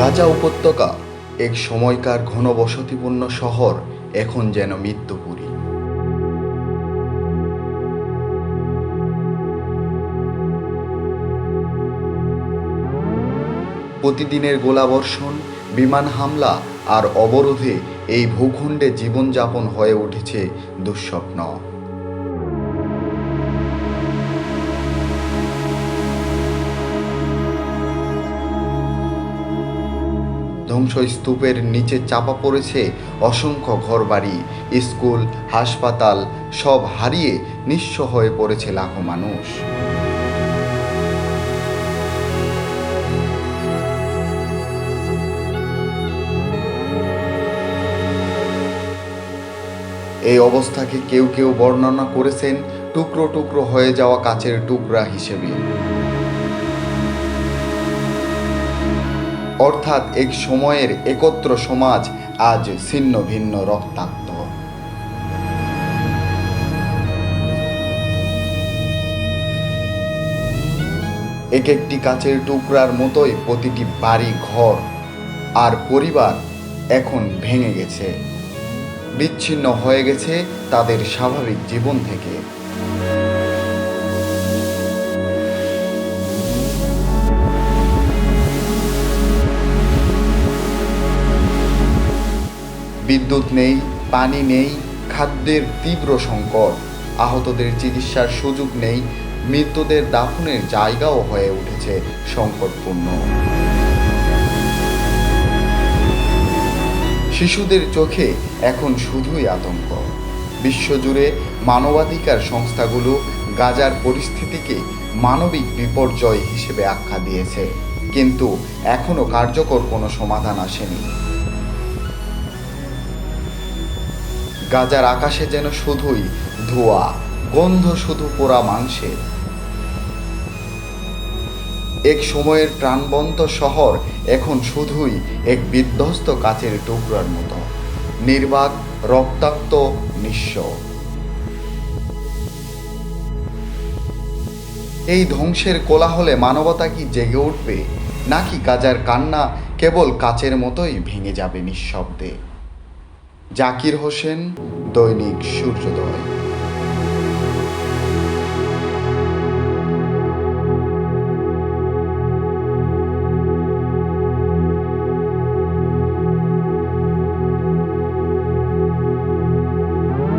গাজা উপত্যকা, এক সময়কার ঘনবসতিপূর্ণ শহর, এখন যেন মৃত্যুপুরী। প্রতিদিনের গোলাবর্ষণ, বিমান হামলা আর অবরোধে এই ভূখণ্ডে জীবনযাপন হয়ে উঠেছে দুঃস্বপ্ন। ধ্বংসস্তূপের নিচে চাপা পড়েছে অসংখ্য ঘরবাড়ি, স্কুল, হাসপাতাল, সব হারিয়ে নিঃস্ব হয়ে পড়েছে লাখো মানুষ। এই অবস্থাকে কেউ কেউ বর্ণনা করেছেন টুকরো টুকরো হয়ে যাওয়া কাচের টুকরা হিসেবে। অর্থাৎ এক সময়ের একত্র সমাজ আজ ছিন্ন ভিন্ন রক্তাক্ত। এক একটি কাচের টুকরার মতোই প্রতিটি বাড়ি, ঘর আর পরিবার এখন ভেঙে গেছে। বিচ্ছিন্ন হয়ে গেছে তাদের স্বাভাবিক জীবন থেকে। বিদ্যুৎ নেই, পানি নেই, খাদ্যের তীব্র সংকট, আহতদের চিকিৎসার সুযোগ নেই, মৃতদের দাফনের জায়গাও হয়ে উঠেছে সংকটপূর্ণ। শিশুদের চোখে এখন শুধুই আতঙ্ক। বিশ্বজুড়ে মানবাধিকার সংস্থাগুলো গাজার পরিস্থিতিকে মানবিক বিপর্যয় হিসেবে আখ্যা দিয়েছে। কিন্তু এখনও কার্যকর কোনো সমাধান আসেনি। গাজার আকাশে যেন শুধুই ধোঁয়া, গন্ধ শুধু পোড়া মাংসের। এক সময়ের প্রাণবন্ত শহর এখন শুধুই এক বিধ্বস্ত কাচের টুকরার মতো। নির্বাক, রক্তাক্ত, নিঃস্ব। এই ধ্বংসের কোলাহলে মানবতা কি জেগে উঠবে? নাকি গাজার কান্না কেবল কাচের মতোই ভেঙে যাবে নিঃশব্দে? জাকির হোসেন দৈনিক সূর্যোদয়।